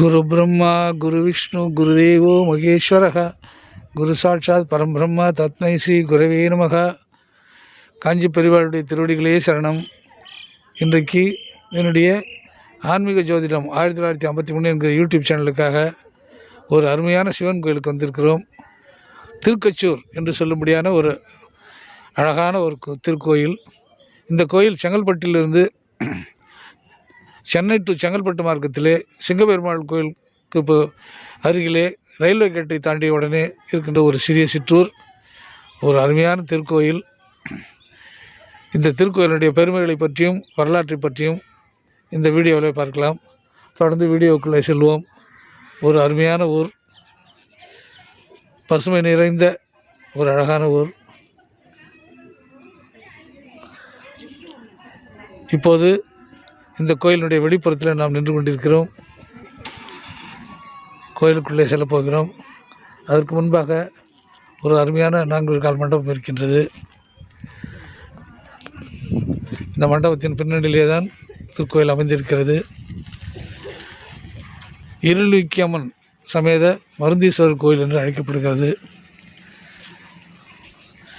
குரு பிரம்மா குரு விஷ்ணு குருதேவோ மகேஸ்வரக. குரு சாட்சாத் பரம்பிரம்மா தத்மை ஸ்ரீ குரவே நமக. காஞ்சி பெரியவாளுடைய திருவடிகளே சரணம். இன்றைக்கு என்னுடைய ஆன்மீக ஜோதிடம் ஆயிரத்தி தொள்ளாயிரத்தி ஐம்பத்தி மூணு என்கிற யூடியூப் சேனலுக்காக ஒரு அருமையான சிவன் கோயிலுக்கு வந்திருக்கிறோம். திருக்கச்சூர் என்று சொல்லும்படியான ஒரு அழகான ஒரு திருக்கோயில். இந்த கோயில் செங்கல்பட்டிலிருந்து சென்னை டு செங்கல்பட்டு மார்க்கத்திலே சிங்கப்பெருமாள் கோயிலுக்கு இப்போ அருகிலே ரயில்வே கேட்டை தாண்டிய உடனே இருக்கின்ற ஒரு சிறிய சிற்றூர் ஒரு அருமையான திருக்கோயில். இந்த திருக்கோயிலுடைய பெருமைகளை பற்றியும் வரலாற்றை பற்றியும் இந்த வீடியோவில் பார்க்கலாம். தொடர்ந்து வீடியோக்குள்ளே செல்வோம். ஒரு அருமையான ஊர். பசுமை நிறைந்த ஒரு அழகான ஊர். இப்போது இந்த கோயிலினுடைய வெளிப்புறத்தில் நாம் நின்று கொண்டிருக்கிறோம். கோயிலுக்குள்ளே செல்லப் போகிறோம் அதற்கு முன்பாக ஒரு அருமையான நான்கு கால் மண்டபம் இருக்கின்றது. இந்த மண்டபத்தின் பின்னணியிலே தான் திருக்கோயில் அமைந்திருக்கிறது. இருளுக்கியம்மன் சமேத மருந்தீஸ்வரர் கோயில் என்று அழைக்கப்படுகிறது.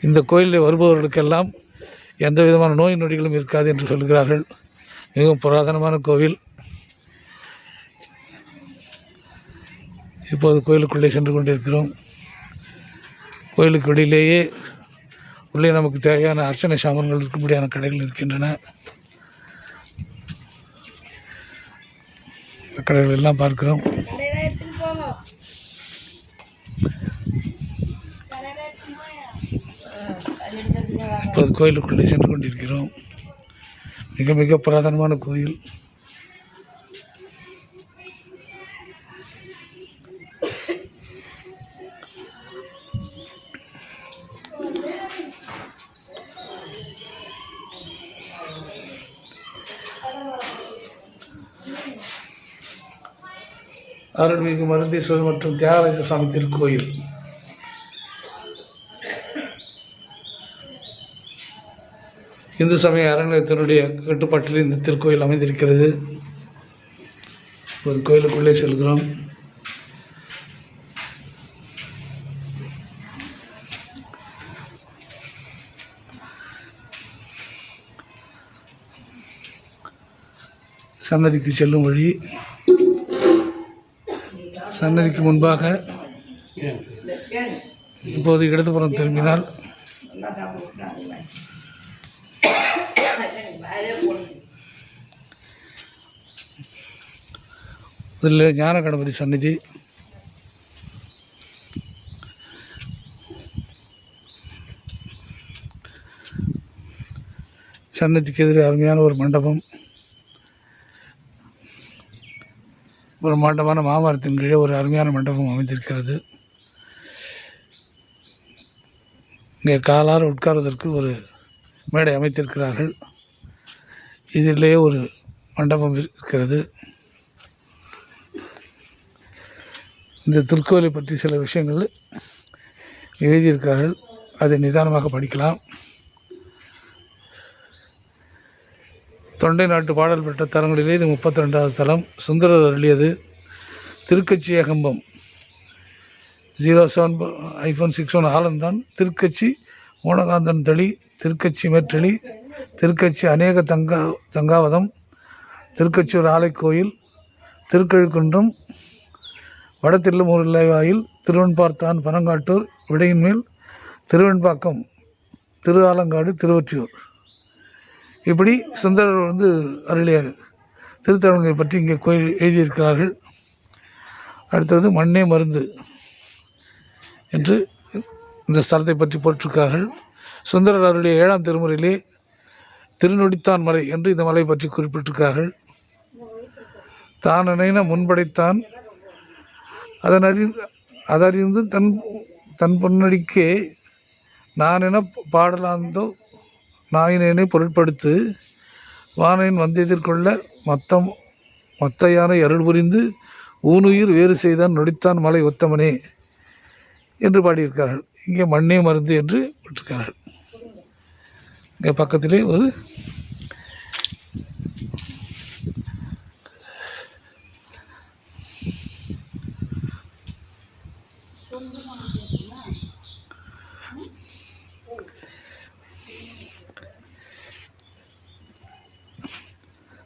இந்த கோயிலில் வருபவர்களுக்கெல்லாம் எந்த விதமான நோய் நொடிகளும் இருக்காது என்று சொல்கிறார்கள். மிகவும் புராதனமான கோவில். இப்போது கோயிலுக்குள்ளே சென்று கொண்டிருக்கிறோம். கோயிலுக்கு வெளியிலேயே உள்ளே நமக்கு தேவையான அர்ச்சனை சாமான்கள் இருக்கும்படியான கடைகள் இருக்கின்றன. கடைகள் எல்லாம் பார்க்கிறோம். இப்போது கோயிலுக்குள்ளே சென்று கொண்டிருக்கிறோம். மிக மிக புராதனமான கோயில். அருள்மிகு மருந்தீஸ்வரர் மற்றும் தியாகராஜ சுவாமி திருக்கோயில். இந்து சமய அறநிலையத்தினுடைய கட்டுப்பாட்டில் இந்த திருக்கோயில் அமைந்திருக்கிறது. ஒரு கோயிலுக்குள்ளே செல்கிறோம். சன்னதிக்கு செல்லும் வழி. சன்னதிக்கு முன்பாக இப்போது இடதுபுறம் திரும்பினால் இதில் ஞான கணபதி சந்நிதி. சன்னதிக்கு எதிரே அருமையான ஒரு மண்டபம். ஒரு மண்டபமான மாமரத்தின் கீழே ஒரு அருமையான மண்டபம் அமைந்திருக்கிறது. இங்கே காலார் உட்கார்வதற்கு ஒரு மேடை அமைத்திருக்கிறார்கள். இதிலே ஒரு மண்டபம் இருக்கிறது. இந்த திருக்கோவிலை பற்றி சில விஷயங்கள் எழுதியிருக்கிறார்கள். அதை நிதானமாக படிக்கலாம். தொண்டை நாட்டு பாடல் பெற்ற தலங்களிலே இது முப்பத்தி ரெண்டாவது தலம். சுந்தரர் அருளியது Thirukkachi Ekambam. Zero seven iPhone six one ஆலந்தான் Thirukkachi மோனகாந்தன் தளி திருக்கச்சி மேற்றளி திருக்கச்சி அநேக தங்கா தங்காவதம் திருக்கச்சூர் ஆலைக்கோயில் திருக்கழுக்குன்றம் வட திருமூரில்லைவாயில் திருவெண்பார்த்தான் பனங்காட்டூர் விடையின்மேல் திருவெண்பாக்கம் திரு ஆலங்காடு திருவொற்றியூர். இப்படி சுந்தரர் வந்து அருளிய திருத்தலங்களை பற்றி இங்கே கோயில் எழுதியிருக்கிறார்கள். அடுத்தது மண்ணே மருந்து என்று இந்த ஸ்தலத்தை பற்றி போட்டிருக்கார்கள் சுந்தரர் அருளிய ஏழாம் திருமுறையிலே திருநொடித்தான் மலை என்று இந்த மலை பற்றி குறிப்பிட்டிருக்கிறார்கள். தான் நினைன முன்படைத்தான். அதன் அறி அதறிந்து தன் தன் பொன்னடிக்கே நான் என பாடலாந்தோ நாயினேனை பொருட்படுத்து வானையின் வந்தெதிர்கொள்ள மத்தம் மத்தையானை அருள் புரிந்து ஊனுயிர் வேறு செய்தான் நொடித்தான் மலை ஒத்தமனே என்று பாடியிருக்கிறார்கள். இங்கே மண்ணே மருந்து என்று விட்டிருக்கிறார்கள் இங்கே பக்கத்துலேயே ஒரு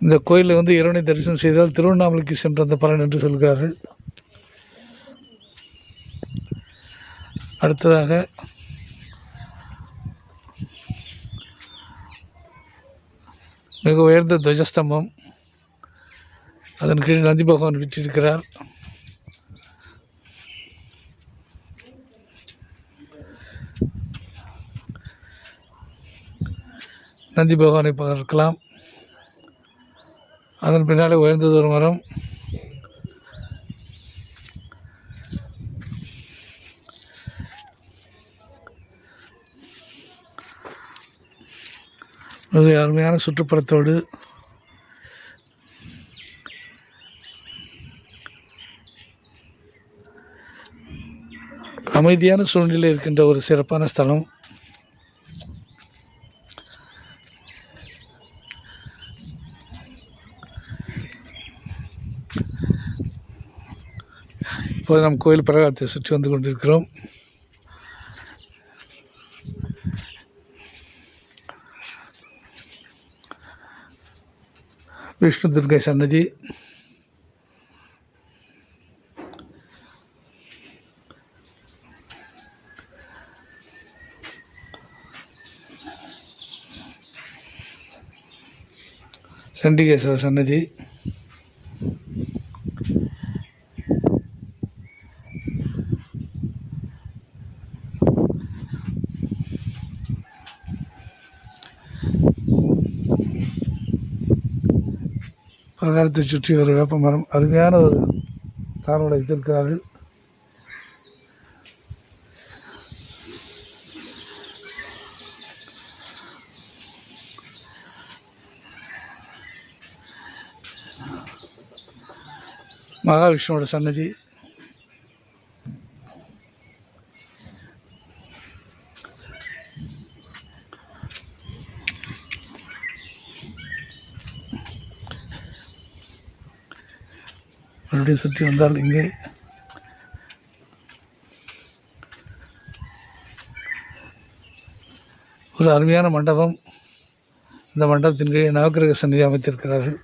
இந்த கோயிலில் வந்து இறைவனை தரிசனம் செய்தால் திருவண்ணாமலைக்கு சென்ற அந்த பலன் என்று சொல்கிறார்கள். அடுத்ததாக மிக உயர்ந்த துவஜஸ்தம்பம். அதன் கீழ் நந்தி பகவான் விட்டிருக்கிறார் நந்தி பகவானை பார்க்கலாம். அதன் பின்னாலே உயர்ந்ததொரு மரம். மிக அருமையான சுற்றுப்புறத்தோடு அமைதியான சூழ்நிலை இருக்கின்ற ஒரு சிறப்பான ஸ்தலம். இப்போது நாம் கோயில் பிரகாரத்தை சுற்றி வந்து கொண்டிருக்கிறோம். விஷ்ணு துர்கை சன்னதி. சண்டிகேஸ்வர சன்னதி. பிரகாரத்தை சுற்றி ஒரு வேப்ப மரம் அருமையான ஒரு தாரோட வைத்திருக்கிறார்கள். மகாவிஷ்ணுவோட சன்னதி. மறுபடியும் சுற்றி வந்தால் இங்கே ஒரு அருமையான மண்டபம். இந்த மண்டபத்தின் கீழே நவக்கிரக சந்நிதி அமைத்திருக்கிறார்கள்.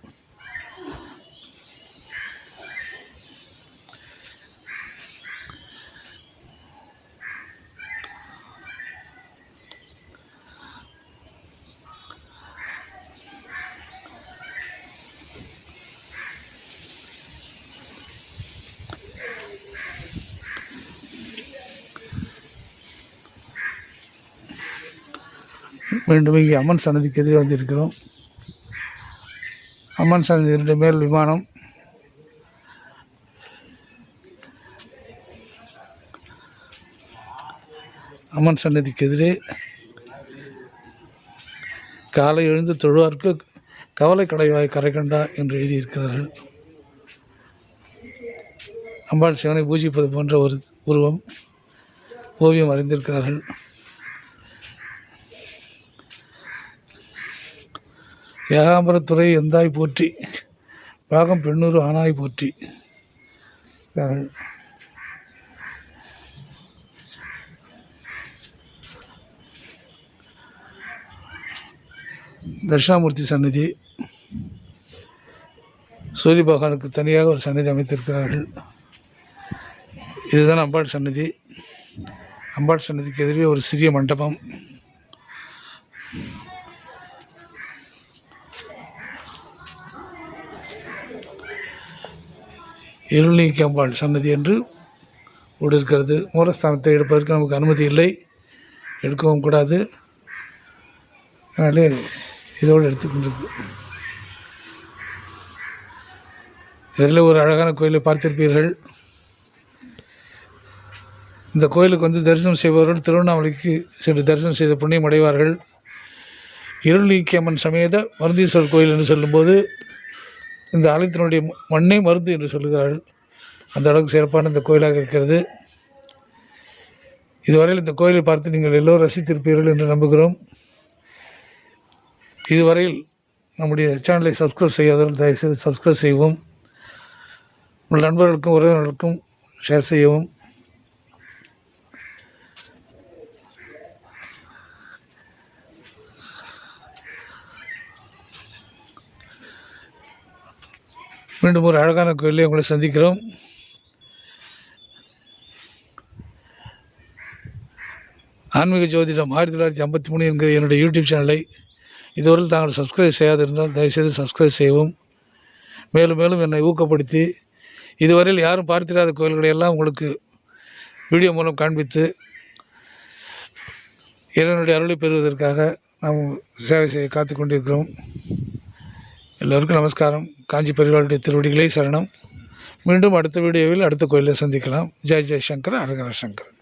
மீண்டும் இங்கே அம்மன் சன்னதிக்கு எதிரே வந்திருக்கிறோம். அம்மன் சன்னதியினுடைய மேல் விமானம். அம்மன் சன்னதிக்கு எதிரே காலை எழுந்து தொழுவார்க்கு கவலை கடைவாய் கரை கண்டா என்று எழுதியிருக்கிறார்கள். அம்பாள் சிவனை பூஜிப்பது போன்ற ஒரு உருவம் ஓவியம் வரைந்திருக்கிறார்கள். ஏகாம்பரத்துறை எந்தாய் போற்றி? பாகம் பெண்ணூறு ஆனாய் போற்றி. இருக்கிறார்கள். தட்சிணாமூர்த்தி சன்னதி சூரிய பகவானுக்கு தனியாக ஒரு சன்னதி அமைத்திருக்கிறார்கள். இதுதான் அம்பாள் சன்னதி அம்பாள் சன்னதிக்கு எதிரே ஒரு சிறிய மண்டபம். இருள்நீக்கி சன்னதி என்று கூட இருக்கிறது மூலஸ்தானத்தை எடுப்பதற்கு நமக்கு அனுமதி இல்லை. எடுக்கவும் கூடாது. அதனாலே இதோடு எடுத்துக்கொண்டிருக்கு இதில் ஒரு அழகான கோயிலை பார்த்திருப்பீர்கள். இந்த கோயிலுக்கு வந்து தரிசனம் செய்பவர்கள் திருவண்ணாமலைக்கு சென்று தரிசனம் செய்த புண்ணியம் அடைவார்கள். இருள்நீக்கியம்மன் சமேத மருந்தீஸ்வரர் கோயில் என்று சொல்லும்போது இந்த ஆலயத்தினுடைய மண்ணே மருந்து என்று சொல்கிறார்கள் அந்த அளவுக்கு சிறப்பான இந்த கோயிலாக இருக்கிறது. இதுவரையில் இந்த கோயிலை பார்த்து நீங்கள் எல்லோரும் ரசித்திருப்பீர்கள் என்று நம்புகிறோம். இதுவரையில் நம்முடைய சேனலை சப்ஸ்கிரைப் செய்யாதவர்கள் தயவுசெய்து சப்ஸ்கிரைப் செய்வோம் உங்கள் நண்பர்களுக்கும் உறவினர்களுக்கும் ஷேர் செய்யவும். மீண்டும் ஒரு அழகான கோயிலில் உங்களை சந்திக்கிறோம். ஆன்மீக ஜோதிடம் ஆயிரத்தி தொள்ளாயிரத்தி ஐம்பத்தி மூணு என்கிற என்னுடைய யூடியூப் சேனலை இதுவரையில் தாங்கள் சப்ஸ்கிரைப் செய்யாதிருந்தால் தயவுசெய்து சப்ஸ்கிரைப் செய்யவும். மேலும் மேலும் என்னை ஊக்கப்படுத்தி இதுவரையில் யாரும் பார்த்திராத கோயில்களை எல்லாம் உங்களுக்கு வீடியோ மூலம் காண்பித்து இறைவனுடைய அருளை பெறுவதற்காக நாம் சேவை செய்ய காத்து கொண்டிருக்கிறோம். எல்லோருக்கும் நமஸ்காரம். காஞ்சி பெருவாளுடைய திருவடிகளே சரணம். மீண்டும் அடுத்த வீடியோவில் அடுத்த கோயிலில் சந்திக்கலாம். ஜெய் ஜெய்சங்கர் அரகர சங்கர்.